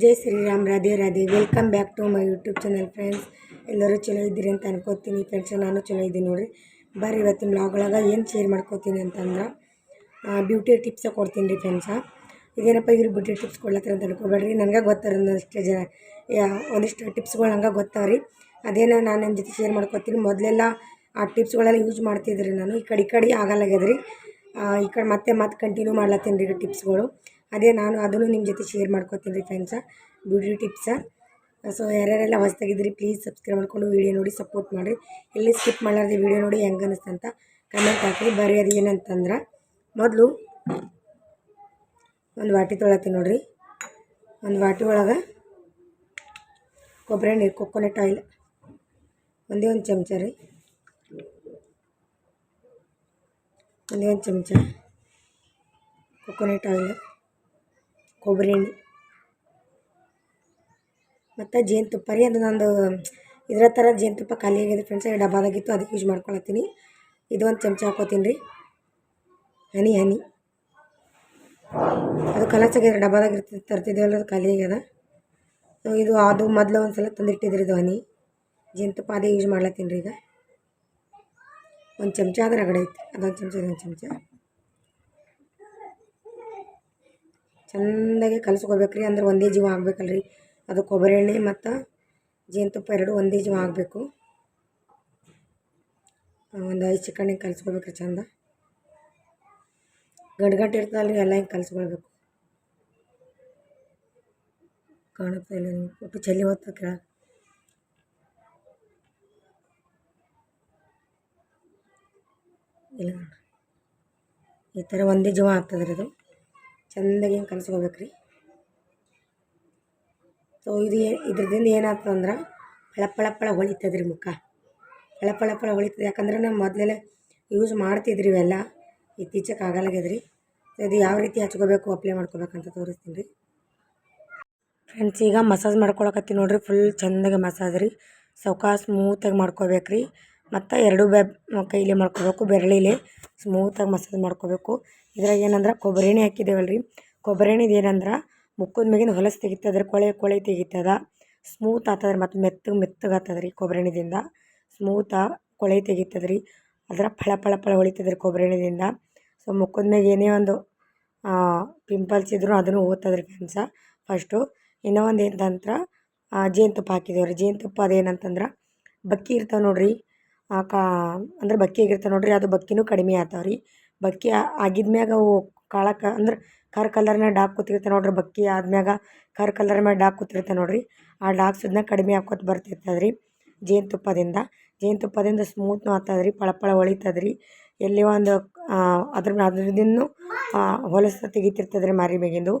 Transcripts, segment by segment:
Jai Shriram, Radhe Radhe. Welcome back to my YouTube channel friends ಎಲ್ಲರೂ ಚಲೋ ಇದ್ದೀರಿ ಅಂತ ಅನ್ಕೋತೀನಿ. ಫ್ರೆಂಡ್ಸ್ ನಾನು ಚಲೋ ಇದ್ದೀನಿ ನೋಡಿರಿ. ಬರ್ರಿ ಇವತ್ತಿನ ಒಳಗೆ ಏನು ಶೇರ್ ಮಾಡ್ಕೋತೀನಿ ಅಂತಂದ್ರೆ ಬ್ಯೂಟಿ ಟಿಪ್ಸ ಕೊಡ್ತೀನಿ ರೀ ಫ್ರೆಂಡ್ಸ ಇದೇನಪ್ಪ ಇವ್ರು ಬ್ಯೂಟಿ ಟಿಪ್ಸ್ ಕೊಡ್ಲತ್ತರ ಅಂತ ಅನ್ಕೋಬೇಡ್ರಿ. ನನಗೆ ಗೊತ್ತಾರ ಒಂದಷ್ಟು ಜನ ಒಂದಿಷ್ಟು ಟಿಪ್ಸ್ಗಳು ನಂಗೆ ಗೊತ್ತಾವ ರೀ ಅದೇನೋ ನಾನು ನಿಮ್ಮ ಜೊತೆ ಶೇರ್ ಮಾಡ್ಕೋತೀನಿ. ಮೊದಲೆಲ್ಲ ಆ ಟಿಪ್ಸ್ಗಳೆಲ್ಲ ಯೂಸ್ ಮಾಡ್ತಿದ್ರಿ ನಾನು. ಈ ಕಡೆ ಈ ಕಡೆ ಆಗಲ್ಲಾಗ್ಯದ್ರಿ. ಈ ಕಡೆ ಮತ್ತೆ ಮತ್ತೆ ಕಂಟಿನ್ಯೂ ಮಾಡ್ಲತ್ತೀನಿ ರೀ ಟಿಪ್ಸ್ಗಳು ಅದೇ ನಾನು ಅದನ್ನು ನಿಮ್ಮ ಜೊತೆ ಶೇರ್ ಮಾಡ್ಕೋತೀನಿ ರೀ ಫ್ರೆಂಡ್ಸ ಬ್ಯೂಟಿ ಟಿಪ್ಸ ಸೊ ಯಾರ್ಯಾರೆಲ್ಲ ಹೊಸ್ದಾಗಿದ್ದೀರಿ ಪ್ಲೀಸ್ ಸಬ್ಸ್ಕ್ರೈಬ್ ಮಾಡ್ಕೊಂಡು ವೀಡಿಯೋ ನೋಡಿ ಸಪೋರ್ಟ್ ಮಾಡಿರಿ. ಎಲ್ಲಿ ಸ್ಕಿಪ್ ಮಾಡಲಾರ್ದೆ ವೀಡಿಯೋ ನೋಡಿ ಹೆಂಗೆ ಅಂತ ಕಮೆಂಟ್ ಹಾಕಿ ಬರೀ ಅದು ಏನಂತಂದ್ರೆ ಮೊದಲು ಒಂದು ವಾಟಿ ತೊಳತ್ತೀನಿ ನೋಡಿರಿ. ಒಂದು ವಾಟಿ ಒಳಗೆ ಕೊಬ್ಬರಿ ಎಣ್ಣೆ ಕೊಕೊನಟ್ ಆಯಿಲ್ ಒಂದೇ ಒಂದು ಚಮಚ ರೀ. ಒಂದೇ ಒಂದು ಚಮಚ ಕೊಕೊನಟ್ ಆಯಿಲ್ ಕೊಬ್ಬರಿ ಎಣ್ಣೆ. ಮತ್ತು ಜೇನುತುಪ್ಪ ರೀ ಅದು ನಂದು ಇದರ ಥರ ಜೇನುತುಪ್ಪ ಖಾಲಿ ಆಗಿದೆ ಫ್ರೆಂಡ್ಸ್ ಡಬ್ಬಾದಾಗಿತ್ತು ಅದಕ್ಕೆ ಯೂಸ್ ಮಾಡ್ಕೊಳತ್ತೀನಿ. ಇದು ಒಂದು ಚಮಚ ಹಾಕೋತೀನಿ ರೀ. ಹನಿ ಹನಿ. ಅದು ಕಲಸಾಗ್ಯದ ಡಬ್ಬದಾಗ ಇರ್ತದೆ ತರ್ತಿದ್ದೇವಲ್ಲ, ಅದು ಖಾಲಿ ಆಗ್ಯದ. ಸೊ, ಇದು ಅದು ಮೊದಲು ಒಂದು ಸಲ ತಂದಿಟ್ಟಿದ್ರಿ ಇದು ಹನಿ. ಜೇನುತುಪ್ಪ ಅದೇ ಯೂಸ್ ಮಾಡ್ಲತ್ತೀನಿ ರೀ ಈಗ. ಒಂದು ಚಮಚ ಆದ್ರೆ ರಗಡೆ ಐತಿ. ಅದೊಂದು ಚಮಚ, ಇದೊಂದು ಚಮಚ. ಚೆಂದಾಗಿ ಕಲಸ್ಕೋಬೇಕು ರೀ ಅಂದ್ರೆ ಒಂದೇ ಜೀವ ಆಗ್ಬೇಕಲ್ರಿ. ಅದು ಕೊಬ್ಬರಿ ಎಣ್ಣೆ ಮತ್ತು ಜೇನುತುಪ್ಪ ಎರಡು ಒಂದೇ ಜೀವ ಆಗಬೇಕು. ಒಂದು ಐದು ಚಿಕನ್ ಕಲಿಸ್ಕೋಬೇಕು ರೀ ಚಂದ. ಗಂಟು ಇರ್ತದಲ್ಲ ರೀ ಎಲ್ಲ ಹಿಂಗೆ ಕಲಿಸ್ಕೊಳ್ಬೇಕು. ಕಾಣುತ್ತೆ ಇಲ್ಲ ಒಟ್ಟು ಚಲಿ ಹೊತ್ತ ಕೆಳಗೆ ಇಲ್ಲ ಈ ಥರ ಒಂದೇ ಜೀವ ಆಗ್ತದ್ರಿ ಅದು. ಚೆಂದಾಗಿ ಹಿಂಗೆ ಕಲಿಸ್ಕೋಬೇಕು ರೀ ಸೊ ಇದು ಇದ್ರದಿಂದ ಏನಾಗ್ತದೆ ಅಂದ್ರೆ ಪಳ ಪಳ ಹೊಳಿತದೆ ರೀ ಮುಖ. ಪಳ ಪಳ ಪಳ ಹೊಳಿತದೆ. ಯಾಕಂದ್ರೆ ನಾವು ಮೊದಲೆಲ್ಲ ಯೂಸ್ ಮಾಡ್ತಿದ್ರಿ ಇವೆಲ್ಲ. ಇತ್ತೀಚೆಗೆ ಸೊ ಇದು ಯಾವ ರೀತಿ ಹಚ್ಕೋಬೇಕು ಅಪ್ಲೈ ಮಾಡ್ಕೋಬೇಕಂತ ತೋರಿಸ್ತೀನಿ ರೀ. ಫ್ರೆಂಡ್ಸ್ ಈಗ ಮಸಾಜ್ ಮಾಡ್ಕೊಳಕತ್ತೀನಿ ನೋಡ್ರಿ. ಫುಲ್ ಚೆಂದಾಗಿ ಮಸಾಜ್ ರೀ. ಸೌಕಾ ಸ್ಮೂತಾಗಿ ಮಾಡ್ಕೋಬೇಕು ರೀ ಮತ್ತು ಎರಡೂ ಬೆ ಕೈಲಿ ಮಾಡ್ಕೋಬೇಕು, ಬೆರಳಿಲಿ ಸ್ಮೂತಾಗಿ ಮಸಾಜ್ ಮಾಡ್ಕೋಬೇಕು. ಇದ್ರಾಗ ಏನಂದ್ರೆ ಕೊಬ್ಬರಿ ಎಣ್ಣೆ ಹಾಕಿದ್ದೇವಲ್ಲ ರೀ ಕೊಬ್ಬರಿ ಎಣ್ಣೆದು ಏನಂದ್ರೆ ಮುಕ್ಕದ ಮ್ಯಾಗಿನ ಹೊಲಸು ತೆಗಿತದ್ರಿ, ಕೊಳೆ ಕೊಳೆ ತೆಗಿತದ. ಸ್ಮೂತ್ ಆಗ್ತದ್ರಿ ಮತ್ತು ಮೆತ್ತಗೆ ಮೆತ್ತಗೆ ಆಗ್ತದೆ ರೀ ಕೊಬ್ಬರಿ ಎಣ್ಣೆದಿಂದ ಸ್ಮೂತ ಕೊಳೆ ತೆಗಿತದೆ ರೀ ಅದರ ಫಳ ಫಳ ಫಳ ಹೊಳಿತದೆ ರೀ ಕೊಬ್ಬರಿ ಎಣ್ಣೆದಿಂದ ಸೊ ಮುಖದ ಮ್ಯಾಗ ಏನೇ ಒಂದು ಪಿಂಪಲ್ಸ್ ಇದ್ರೂ ಅದನ್ನು ಓದ್ತದ್ರಿ ಫ್ರೆಂಡ್ಸ. ಫಸ್ಟು ಇನ್ನೂ ಒಂದು ಏನಂತಂದ್ರೆ ಜೇನುತುಪ್ಪ ಹಾಕಿದೇವ್ರಿ. ಜೇನುತುಪ್ಪ ಅದೇನಂತಂದ್ರೆ ಬಕ್ಕಿ ಇರ್ತಾವೆ ನೋಡ್ರಿ. ಕಾ, ಅಂದ್ರೆ ಬಕ್ಕಿ ಆಗಿರ್ತಾವೆ ನೋಡ್ರಿ. ಅದು ಬಕ್ಕಿನೂ ಕಡಿಮೆ ಆಗ್ತಾವೆ ಬಕ್ಕಿ ಆಗಿದ್ಮ್ಯಾಗ ಅವು ಕಾಳಕ್ಕೆ ಅಂದ್ರೆ ಕರ್ ಕಲರ್ನಾಗ ಡಾಕ್ ಕೂತಿರ್ತವೆ ನೋಡ್ರಿ, ಬಕ್ಕಿ ಆದ್ಮ್ಯಾಗ ಕರ್ ಕಲರ್ ಮ್ಯಾಗ ಡಾಕ್ ಕೂತಿರ್ತವೆ ನೋಡಿರಿ. ಆ ಡಾಕ್ಸ್ ಸುದ್ನ ಕಡಿಮೆ ಆಕೋತ ಬರ್ತಿರ್ತದೆ ರೀ ಜೇನುತುಪ್ಪದಿಂದ. ಜೇನುತುಪ್ಪದಿಂದ ಸ್ಮೂತ್ನು ಆಗ್ತದೆ ರೀ ಪಳ ಪಳ ಹೊಳಿತದೆ ರೀ ಎಲ್ಲಿ ಒಂದು ಅದ್ರ ಅದ್ರದಿಂದ ಹೊಲಸು ತೆಗಿತಿರ್ತದೆ ರೀ ಮಾರಿ ಮ್ಯಾಗಿಂದು.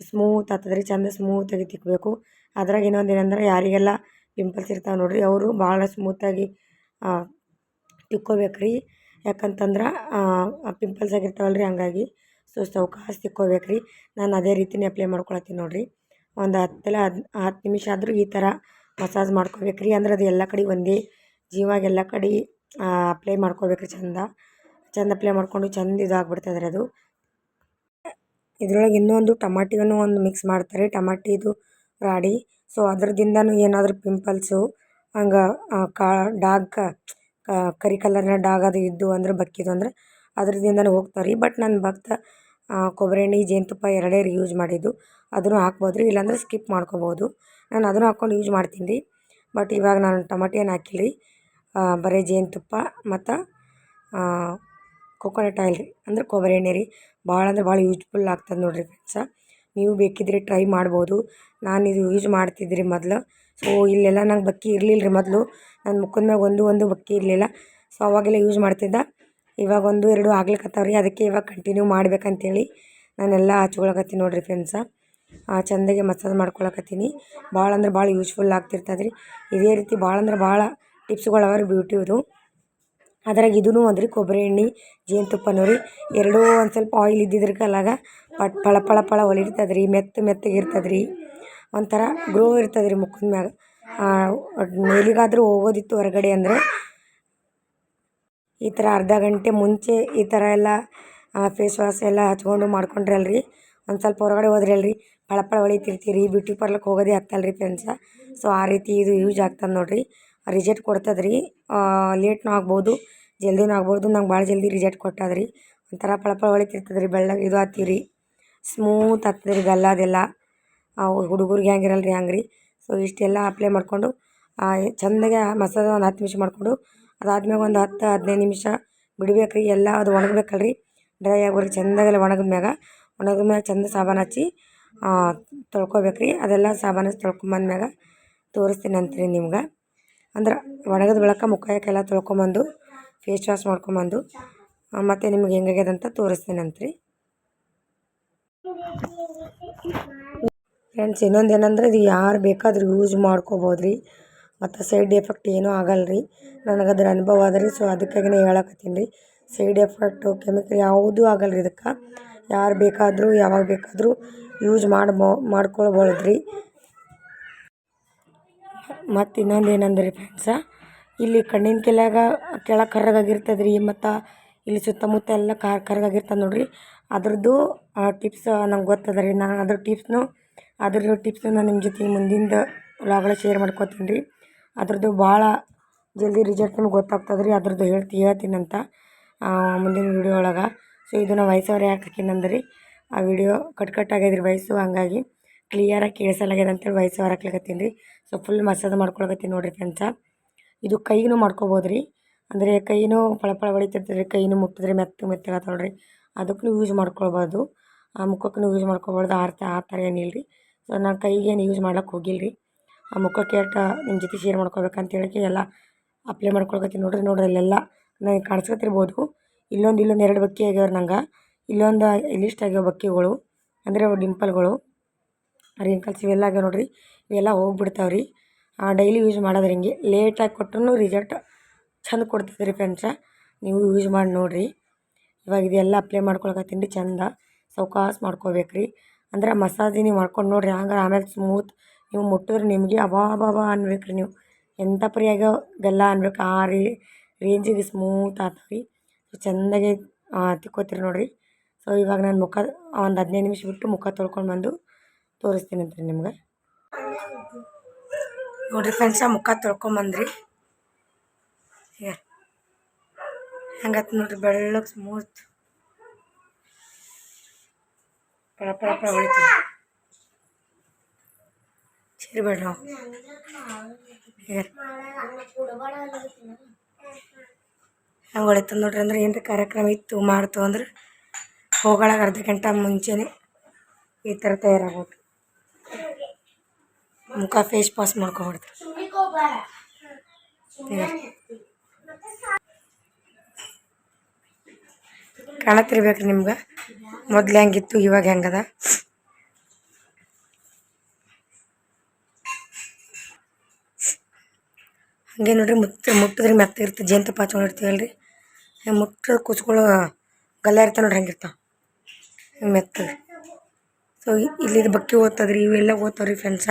ಸ್ಮೂತ್ ಆಗ್ತದೆ ರೀ ಚಂದ ಸ್ಮೂತಾಗಿ ತಿಕ್ಕಬೇಕು ಅದ್ರಾಗ ಇನ್ನೊಂದು ಏನಂದ್ರೆ ಯಾರಿಗೆಲ್ಲ ಪಿಂಪಲ್ಸ್ ಇರ್ತಾವೆ ನೋಡ್ರಿ, ಅವರು ಭಾಳ ಸ್ಮೂತಾಗಿ ತಿಕ್ಕೋಬೇಕು ರೀ ಯಾಕಂತಂದ್ರೆ ಪಿಂಪಲ್ಸ್ ಆಗಿರ್ತಾವಲ್ಲ ರೀ ಹಂಗಾಗಿ. ಸೊ ಸೌಕಾಸ್ ತಿಕ್ಕೋಬೇಕು ರೀ ನಾನು ಅದೇ ರೀತಿನೇ ಅಪ್ಲೈ ಮಾಡ್ಕೊಳತ್ತೀನಿ ನೋಡಿರಿ. ಒಂದು ಹತ್ತಲ್ಲ ಹದ್ ಹತ್ತು ನಿಮಿಷ ಆದರೂ ಈ ಥರ ಮಸಾಜ್ ಮಾಡ್ಕೋಬೇಕು ರೀ ಅಂದ್ರೆ ಅದು ಎಲ್ಲ ಕಡೆ ಒಂದೇ ಜೀವಾಗ ಎಲ್ಲ ಕಡೆ ಅಪ್ಲೈ ಮಾಡ್ಕೋಬೇಕು ರೀ ಚಂದ. ಚಂದ ಅಪ್ಲೈ ಮಾಡಿಕೊಂಡು ಚಂದ ಇದಾಗ್ಬಿಡ್ತದೆ ರೀ ಅದು. ಇದ್ರೊಳಗೆ ಇನ್ನೊಂದು ಟಮಾಟಿಯನ್ನು ಒಂದು ಮಿಕ್ಸ್ ಮಾಡ್ತಾರೆ. ಟಮಾಟಿದು ರಾಡಿ. ಸೊ ಅದ್ರದಿಂದನೂ ಏನಾದರೂ ಪಿಂಪಲ್ಸು ಹಂಗೆ ಕಾ, ಡಾಗ್ ಕರಿ ಕಲರ್ನ ಡಾಗ್ ಅದು ಇದ್ದು ಅಂದ್ರೆ ಬಕ್ಕಿದ್ದು ಅಂದ್ರೆ ಅದ್ರದಿಂದನೂ ಹೋಗ್ತಾವೆ ರೀ ಬಟ್ ನನ್ನ ಭಕ್ತ ಕೊಬ್ಬರಿ ಎಣ್ಣೆ ಜೇನುತುಪ್ಪ ಎರಡೇ ರೀ ಯೂಸ್ ಮಾಡಿದ್ದು. ಅದನ್ನು ಹಾಕ್ಬೋದು ರೀ ಇಲ್ಲಾಂದ್ರೆ ಸ್ಕಿಪ್ ಮಾಡ್ಕೊಬೋದು. ನಾನು ಅದನ್ನು ಹಾಕ್ಕೊಂಡು ಯೂಸ್ ಮಾಡ್ತೀನಿ ರೀ. ಬಟ್ ಇವಾಗ ನಾನು ಟಮಾಟಿ ಏನು ಹಾಕಿಲ್ಲ ರೀ. ಬರೀ ಜೇನುತುಪ್ಪ ಮತ್ತು ಕೊಕೊನಟ್ ಆಯಿಲ್ ರೀ. ಅಂದ್ರೆ ಕೊಬ್ಬರಿ ಎಣ್ಣೆ ರೀ. ಭಾಳ ಅಂದ್ರೆ ಭಾಳ ಯೂಸ್ಫುಲ್ ಆಗ್ತದೆ ನೋಡಿರಿ ಫ್ರೆಂಡ್ಸ ನೀವು ಬೇಕಿದ್ರೆ ಟ್ರೈ ಮಾಡ್ಬೋದು. ನಾನು ಇದು ಯೂಸ್ ಮಾಡ್ತಿದ್ದೆ ರೀ ಮೊದಲು. ಸೊ ಇಲ್ಲೆಲ್ಲ ನಂಗೆ ಬಕ್ಕಿ ಇರಲಿಲ್ಲ ರೀ ಮೊದಲು. ನನ್ನ ಮುಖದ ಮ್ಯಾಗ ಒಂದು ಒಂದು ಬಕ್ಕಿ ಇರಲಿಲ್ಲ. ಸೊ ಅವಾಗೆಲ್ಲ ಯೂಸ್ ಮಾಡ್ತಿದ್ದೆ. ಇವಾಗ ಒಂದು ಎರಡು ಆಗ್ಲಿಕ್ಕತ್ತಾವ ರೀ ಅದಕ್ಕೆ ಇವಾಗ ಕಂಟಿನ್ಯೂ ಮಾಡ್ಬೇಕಂತೇಳಿ ನಾನೆಲ್ಲ ಹಚ್ಕೊಳಕತ್ತೀನಿ ನೋಡಿರಿ ಫ್ರೆಂಡ್ಸ ಚಂದಗೆ ಮಸಾಜ್ ಮಾಡ್ಕೊಳಕತ್ತೀನಿ. ಭಾಳ ಅಂದ್ರೆ ಭಾಳ ಯೂಸ್ಫುಲ್ ಆಗ್ತಿರ್ತದೆ ರೀ ಇದೇ ರೀತಿ ಭಾಳ ಅಂದ್ರೆ ಭಾಳ ಟಿಪ್ಸ್ಗಳವ ರೀ ಬ್ಯೂಟಿದು ಅದ್ರಾಗ ಇದೂ ಒಂದು ರೀ ಕೊಬ್ಬರಿ ಎಣ್ಣೆ, ಜೇನುತುಪ್ಪನೂ ರೀ. ಎರಡೂ ಒಂದು ಸ್ವಲ್ಪ ಆಯಿಲ್ ಇದ್ದಿದ್ರ ಕಲಾಗ ಪಟ್ ಪಳ ಪಳ ಪಳ ಹೊಲಿರ್ತದೆ ಮೆತ್ತ ಮೆತ್ತಗೆ ಇರ್ತದೆ ರೀ ಒಂಥರ ಗ್ರೋ ಇರ್ತದೆ ರೀ ಮುಖದ ಮ್ಯಾಗ. ಮೇಲಿಗಾದ್ರೂ ಹೋಗೋದಿತ್ತು ಹೊರಗಡೆ ಅಂದರೆ. ಈ ಥರ ಅರ್ಧ ಗಂಟೆ ಮುಂಚೆ ಈ ಥರ ಎಲ್ಲ ಫೇಸ್ ವಾಶ್ ಎಲ್ಲ ಹಚ್ಕೊಂಡು ಮಾಡ್ಕೊಂಡ್ರಲ್ರಿ. ಒಂದು ಸ್ವಲ್ಪ ಹೊರಗಡೆ ಹೋದ್ರಿ ಅಲ್ರಿ ಪಳ ಪಳ ಹೊಳಿತಿರ್ತೀರಿ. ಬ್ಯೂಟಿ ಪಾರ್ಲರ್ಗೆ ಹೋಗೋದೇ ಆಗ್ತಲ್ರಿ ಫ್ರೆಂಡ್ಸ ಸೊ ಆ ರೀತಿ ಇದು ಯೂಸ್ ಆಗ್ತದೆ ನೋಡಿರಿ. ರಿಜೆಕ್ಟ್ ಕೊಡ್ತದೆ ರೀ ಲೇಟ್ನೂ ಆಗ್ಬೋದು ಜಲ್ದಿನೂ ಆಗ್ಬೋದು. ನಂಗೆ ಭಾಳ ಜಲ್ದಿ ರಿಜೆಕ್ಟ್ ಕೊಟ್ಟದ್ರಿ. ಒಂಥರ ಪಳ ಪಳ ಹೊಳಿತಿರ್ತದೆ ರೀ ಬೆಳ್ಳಗೆ ಇದು ಆಗ್ತೀರಿ. ಸ್ಮೂತ್ ಆಗ್ತದೆ ರೀ ಗಲ್ಲ ಅದೆಲ್ಲ. ಹುಡುಗರಿಗೆ ಹೆಂಗಿರಲ್ಲ ರೀ ಹಂಗೆ ರೀ ಸೊ ಇಷ್ಟೆಲ್ಲ ಅಪ್ಲೈ ಮಾಡಿಕೊಂಡು ಚೆಂದಾಗೆ ಮಸಾಲೆ ಒಂದು ಹತ್ತು ನಿಮಿಷ ಮಾಡಿಕೊಂಡು ಅದಾದ್ಮೇಲೆ ಒಂದು ಹತ್ತು ಹದಿನೈದು ನಿಮಿಷ ಬಿಡ್ಬೇಕು ರೀ ಎಲ್ಲ ಅದು ಒಣಗಬೇಕಲ್ಲ ರೀ ಡ್ರೈ ಆಗೋರಿ ಚೆಂದಾಗೆಲ್ಲ ಒಣಗಿದ ಮ್ಯಾಗ ಒಣಗಿದ ಮ್ಯಾಗ ಚೆಂದ ಸಾಬಾನು ಹಚ್ಚಿ ತೊಳ್ಕೊಬೇಕು ರೀ ಅದೆಲ್ಲ ಸಾಬಾನು ಹಚ್ಚಿ ತೊಳ್ಕೊಂಬಂದ್ಮ್ಯಾಗ ತೋರಿಸ್ತೀನಿ ರೀ ನಿಮ್ಗೆ. ಅಂದ್ರೆ ಒಣಗಿದ ಬೆಳಕ ಮುಖ ಎಲ್ಲ ತೊಳ್ಕೊಂಬಂದು ಫೇಸ್ ವಾಶ್ ಮಾಡ್ಕೊಂಬಂದು ಮತ್ತು ನಿಮ್ಗೆ ಹೆಂಗಾಗ್ಯದ ಅಂತ ತೋರಿಸ್ತೀನಿ ಅಂತ ರೀ ಫ್ರೆಂಡ್ಸ್ ಇನ್ನೊಂದು ಏನಂದ್ರೆ ಇದು ಯಾರು ಬೇಕಾದರೂ ಯೂಸ್ ಮಾಡ್ಕೋಬೋದು ರೀ ಮತ್ತು ಸೈಡ್ ಎಫೆಕ್ಟ್ ಏನೂ ಆಗಲ್ಲ ರೀ ನನಗೆ ಅದ್ರ ಅನುಭವ ಅದ ರೀ ಸೊ ಅದಕ್ಕಾಗಿನೇ ಹೇಳಕತ್ತೀನಿ ರೀ. ಸೈಡ್ ಎಫೆಕ್ಟು ಕೆಮಿಕಲ್ ಯಾವುದೂ ಆಗಲ್ಲ ರೀ ಇದಕ್ಕೆ. ಯಾರು ಬೇಕಾದರೂ, ಯಾವಾಗ ಬೇಕಾದರೂ ಯೂಸ್ ಮಾಡ್ಬೋ ಮಾಡ್ಕೊಳ್ಬೋದು ರೀ ಮತ್ತು ಇನ್ನೊಂದು ಏನಂದ್ರೆ ಫ್ರೆಂಡ್ಸ ಇಲ್ಲಿ ಕಣ್ಣಿನ ಕೆಳಗ, ಕೆಳಗೆ ಕರ್ರಗಾಗಿರ್ತದೆ ರೀ ಮತ್ತು ಇಲ್ಲಿ ಸುತ್ತಮುತ್ತ ಎಲ್ಲ ಕರ್ರಗಾಗಿರ್ತದೆ ನೋಡಿರಿ. ಅದ್ರದ್ದು ಟಿಪ್ಸ್ ನಂಗೆ ಗೊತ್ತದ ರೀ. ನಾನು ಅದ್ರ ಟಿಪ್ಸ್ನು ಅದ್ರ ಟಿಪ್ಸ್ ನಾನು ನಿಮ್ಮ ಜೊತೆ ಮುಂದಿಂದ ಲಾಗಳ ಶೇರ್ ಮಾಡ್ಕೊತೀನಿ ರೀ. ಅದ್ರದ್ದು ಭಾಳ ಜಲ್ದಿ ರಿಸಲ್ಟ್ ನಿಮ್ಗೆ ಗೊತ್ತಾಗ್ತದೆ ರೀ. ಅದ್ರದ್ದು ಹೇಳ್ತಿ ಹೇಳ್ತೀನಂತ ಮುಂದಿನ ವೀಡಿಯೋ ಒಳಗೆ. ಸೊ ಇದು ನಾವು ಓವರ್ ಯಾಕೆ ಹಾಕಿನಂದ್ರಿ ಆ ವಿಡಿಯೋ ಕಟ್ ಕಟ್ ಆಗ್ಯದ್ರಿ ವಯಸ್ಸು ವಾಯ್ಸು ಹಂಗಾಗಿ ಕ್ಲಿಯರಾಗಿ ಕೇಳಿಸಲಾಗ್ಯದ ಅಂತೇಳಿ ವಯಸ್ಸು ಹಾಕ್ಲಿಕತ್ತೀನಿ ರೀ. ಸೊ ಫುಲ್ ಮಸಾಜ್ ಮಾಡ್ಕೊಳಕತ್ತೀನಿ ನೋಡಿರಿ ಫ್ರೆಂಡ್ಸ ಇದು ಕೈಗೂ ಮಾಡ್ಕೊಬೋದು ರೀ. ಅಂದರೆ ಕೈನೂ ಪಳ ಹೊಳಿತಿರ್ತದೆ ರೀ. ಕೈನೂ ಮುಟ್ಟಿದ್ರೆ ಮೆತ್ತ ಮೆತ್ತಗಾತಾವ ನೋಡಿರಿ. ಅದಕ್ಕೂ ಯೂಸ್ ಮಾಡ್ಕೊಳ್ಬೋದು ಆ, ಮುಖಕ್ಕೂ ಯೂಸ್ ಮಾಡ್ಕೊಬೋದು ಆ ಆ ಥರ ಏನಿಲ್ಲ ರೀ ಸೊ ನಾನು ಕೈಗೇನು ಯೂಸ್ ಮಾಡ್ಲಿಕ್ಕೆ ಹೋಗಿಲ್ಲ ರೀ ಆ ಮುಖಕ್ಕೆ ಅಟ್ಟ ನಿಮ್ಮ ಜೊತೆ ಶೇರ್ ಮಾಡ್ಕೊಬೇಕಂತ ಹೇಳಿ ಎಲ್ಲ ಅಪ್ಲೈ ಮಾಡ್ಕೊಳಕತ್ತೀನಿ ನೋಡಿರಿ, ನೋಡ್ರಿ ಅಲ್ಲೆಲ್ಲ ನನಗೆ ಕಾಣಿಸ್ಕೊತಿರ್ಬೋದು ಇಲ್ಲೊಂದು ಇಲ್ಲೊಂದು ಎರಡು ಬಕ್ಕಿ ಆಗ್ಯಾವ್ರಿ ನಂಗೆ. ಇಲ್ಲೊಂದು ಲಿಸ್ಟ್ ಆಗ್ಯಾವ ಬಕ್ಕಿಗಳು ಅಂದರೆ ಅವು ಡಿಂಪಲ್ಗಳು ರಿಂಕಲ್ಸ್ ಇವೆಲ್ಲ ಆಗ್ಯಾವ ನೋಡಿರಿ, ಇವೆಲ್ಲ ಹೋಗ್ಬಿಡ್ತಾವೆ ರೀ ಡೈಲಿ ಯೂಸ್ ಮಾಡೋದ್ರಿ ಹಿಂಗೆ? ಲೇಟಾಗಿ ಕೊಟ್ಟರು ರಿಸಲ್ಟ್ ಚಂದ ಕೊಡ್ತದೆ ರೀ ಫ್ರೆಂಡ್ಸ ನೀವು ಯೂಸ್ ಮಾಡಿ ನೋಡಿರಿ. ಇವಾಗ ಇದೆಲ್ಲ ಅಪ್ಲೈ ಮಾಡ್ಕೊಳಕತ್ತೀನಿ ರೀ, ಚಂದ. ಸೌಕಾಸ್ ಮಾಡ್ಕೋಬೇಕು ರೀ ಅಂದ್ರೆ ಮಸಾಜಿ ನೀವು ಮಾಡ್ಕೊಂಡು ನೋಡಿರಿ, ಹಂಗಾರೆ ಆಮೇಲೆ ಸ್ಮೂತ್ ನೀವು ಮುಟ್ಟಿದ್ರೆ ನಿಮಗೆ ಅಬಾ ಅಬಾ ಅನ್ಬೇಕು ರೀ ನೀವು. ಎಂಥ ಪರಿಯಾಗ ಗಲ್ಲ ಅನ್ಬೇಕು, ಆ ರೀ ರೇಂಜಿಗೆ ಸ್ಮೂತ್ ಆಗ್ತಾವೆ ಚೆಂದಾಗಿ ತಿಕ್ಕೋತೀರಿ ನೋಡಿರಿ. ಸೊ ಇವಾಗ ನಾನು ಮುಖ, ಒಂದು ಹದಿನೈದು ನಿಮಿಷ ಬಿಟ್ಟು ಮುಖ ತೊಳ್ಕೊಂಡು ಬಂದು ತೋರಿಸ್ತೀನಿ ಅಂತ ರೀ ನಿಮ್ಗೆ. ನೋಡಿರಿ ಫ್ರೆಂಡ್ಸ ಮುಖ ತೊಳ್ಕೊಂಬಂದ್ರಿ ಹಂಗತ್ ನೋಡಿರಿ, ಬೆಳ್ಳಗೆ ಸ್ಮೂತ್ ಪಳ ಪಳ ಪಳ ಹೊಳಿತೀವಿ ಸೇರಿಬೇಡ ನಾವು. ಹೆಂಗೆ ಹೊಳಿತದ ನೋಡ್ರಿ ಅಂದ್ರೆ ಏನ್ರ ಕಾರ್ಯಕ್ರಮ ಇತ್ತು ಮಾಡ್ತು ಅಂದ್ರೆ ಹೋಗೊಳಗೆ ಅರ್ಧ ಗಂಟೆ ಮುಂಚೆನೆ ಈ ಥರ ತಯಾರಾಗ್ಬೇಕು ಮುಖ ಫೇಸ್ ವಾಶ್ ಮಾಡ್ಕೊಬಿಡ್ತಾರೆ ಕಾಣತ್ತಿರ್ಬೇಕು ನಿಮ್ಗೆ? ಮೊದ್ಲು ಹೆಂಗಿತ್ತು, ಇವಾಗ ಹೆಂಗದ? ಹಾಗೆ ನೋಡ್ರಿ ಮುತ್ತ ಮುಟ್ಟಿದ್ರೆ ಮೆತ್ತ ಇರ್ತದೆ ಜೇನುತುಪ್ಪ ಹಚ್ಕೊಂಡಿರ್ತೀವಲ್ಲ ರೀ ಮುಟ್ಟ ಕುಚ್ಕೊಳ್ಳೋ ಗಲ್ಲ ಇರ್ತಾವೆ ನೋಡ್ರಿ ಹಂಗಿರ್ತಾವೆ. ಹಿಂಗೆ ಮೆತ್ತಗೆ ಸೊ ಇಲ್ಲಿದು ಬಕ್ಕಿ ಓದ್ತದ್ರಿ, ಇವೆಲ್ಲ ಓದ್ತಾವ್ರಿ ಫ್ರೆಂಡ್ಸ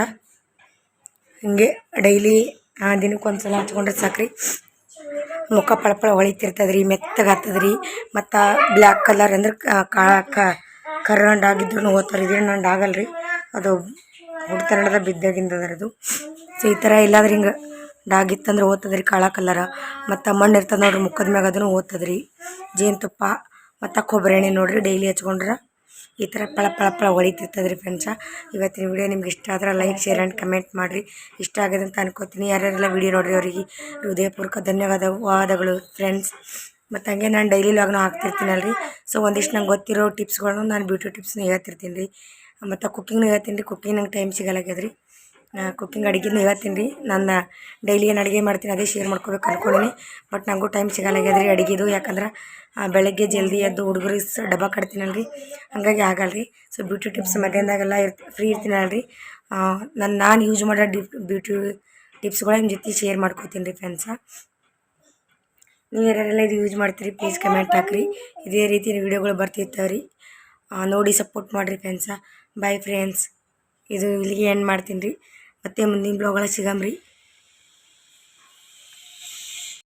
ಹಿಂಗೆ ಡೈಲಿ ದಿನಕ್ಕೆ ಒಂದು ಸಲ ಹಚ್ಕೊಂಡ್ರೆ ಸಾಕು ರೀ ಮುಖ ಪಳ ಪಳ ಹೊಳಿತಿರ್ತದೆ ರೀ ಮೆತ್ತಗಾಗ್ತದೆ ರೀ ಮತ್ತು ಬ್ಲ್ಯಾಕ್ ಕಲರ್ ಅಂದ್ರೆ ಕರ್ರಂಡ್ ಆಗಿದ್ರು ಓದ್ತಾರೆ ಇದೇನು ಆಗಲ್ಲ ರೀ ಅದು ಹುಡ್ತನದ ಬಿದ್ದಾಗಿಂದ ಅದು ಸೊ ಈ ಥರ ಇಲ್ಲಾದ್ರೆ ಹಿಂಗೆ ಡಾಗಿತ್ತಂದ್ರೆ ಓದ್ತದೆ ರೀ ಕಾಳ ಕಲರ ಮತ್ತು ಮಣ್ಣು ಇರ್ತದೆ ನೋಡ್ರಿ, ಮುಖದ ಮ್ಯಾಗ ಅದನ್ನು ಓದ್ತದ್ರಿ ಜೇನ್ ಜೇನುತುಪ್ಪ, ಮತ್ತು ಕೊಬ್ಬರಿ ಎಣ್ಣೆ ನೋಡಿರಿ, ಡೈಲಿ ಹಚ್ಕೊಂಡ್ರೆ ಈ ಥರ ಪಳ ಪಳ ಪಳ ಹೊಳಿತಿರ್ತದೆ ರೀ ಫ್ರೆಂಡ್ಸ ಇವತ್ತಿನ ವಿಡಿಯೋ ನಿಮ್ಗೆ ಇಷ್ಟ ಆದ್ರೆ ಲೈಕ್ ಶೇರ್ ಆ್ಯಂಡ್ ಕಮೆಂಟ್ ಮಾಡಿರಿ. ಇಷ್ಟ ಆಗಿದೆ ಅಂತ ಅನ್ಕೋತೀನಿ. ಯಾರ್ಯಾರೆಲ್ಲ ವಿಡಿಯೋ ನೋಡಿರಿ ಅವರಿಗೆ ಹೃದಯಪೂರ್ವಕ ಧನ್ಯವಾದ ವಾದಗಳು ಫ್ರೆಂಡ್ಸ್ ಮತ್ತು ಹಂಗೆ ನಾನು ಡೈಲಿ ಲಾಗ್ನು ಹಾಕ್ತಿರ್ತೀನಲ್ಲ ರೀ ಸೊ ಒಂದಿಷ್ಟು ನಂಗೆ ಗೊತ್ತಿರೋ ಟಿಪ್ಸ್ಗಳನ್ನು ನಾನು ಬ್ಯೂಟಿ ಟಿಪ್ಸ್ನ ಹೇಳ್ತಿರ್ತೀನಿ ರೀ ಮತ್ತು ಕುಕ್ಕಿಂಗ್ನು ಹೇಳ್ತೀನಿ ರೀ ಕುಕ್ಕಿಂಗ್ ನಂಗೆ ಟೈಮ್ ಸಿಗಲ್ಲಾಗ್ಯದ ರೀ ಕುಕ್ಕಿಂಗ್ ಅಡುಗೆನೂ ಹೇಳ್ತೀನಿ ರೀ. ನನ್ನ ಡೈಲಿ ಏನು ಅಡುಗೆ ಮಾಡ್ತೀನಿ ಅದೇ ಶೇರ್ ಮಾಡ್ಕೋಬೇಕು ಅನ್ಕೊಂಡೀನಿ. ಬಟ್ ನನಗೂ ಟೈಮ್ ಸಿಗಲ್ಲಾಗ್ಯದ ರೀ ಅಡುಗೆದು. ಯಾಕಂದ್ರೆ ಬೆಳಗ್ಗೆ ಜಲ್ದಿ ಎದ್ದು ಹುಡುಗರಿಗೆ ಡಬ್ಬ ಕಟ್ತೀನಲ್ಲ ರೀ ಹಾಗಾಗಿ ಆಗಲ್ಲ ರೀ ಸೊ ಬ್ಯೂಟಿ ಟಿಪ್ಸ್ ಮಧ್ಯಾಹ್ನದಾಗೆಲ್ಲ ಫ್ರೀ ಇರ್ತೀನಲ್ಲ ರೀ ನನ್ನ ನಾನು ಯೂಸ್ ಮಾಡೋ ಡಿಪ್ ಬ್ಯೂಟಿ ಟಿಪ್ಸ್ಗಳ ನಿಮ್ಮ ಜೊತೆ ಶೇರ್ ಮಾಡ್ಕೋತೀನಿ ರೀ ಫ್ರೆಂಡ್ಸ ನೀವು ಯಾರೆಲ್ಲ ಇದು ಯೂಸ್ ಮಾಡ್ತೀರಿ ಪ್ಲೀಸ್ ಕಮೆಂಟ್ ಹಾಕ್ರಿ. ಇದೇ ರೀತಿ ವೀಡಿಯೋಗಳು ಬರ್ತಿರ್ತಾವೆ ರೀ ನೋಡಿ ಸಪೋರ್ಟ್ ಮಾಡಿರಿ ಫ್ರೆಂಡ್ಸ ಬಾಯ್ ಫ್ರೆಂಡ್ಸ್ ಇದು ಇಲ್ಲಿಗೆ ಎಂಡ್ ಮಾಡ್ತೀನಿ ರೀ. ಮತ್ತೆ ಮುಂದಿನ ಬ್ಲಾಗೊಳಗೆ ಸಿಗಮ್ರಿ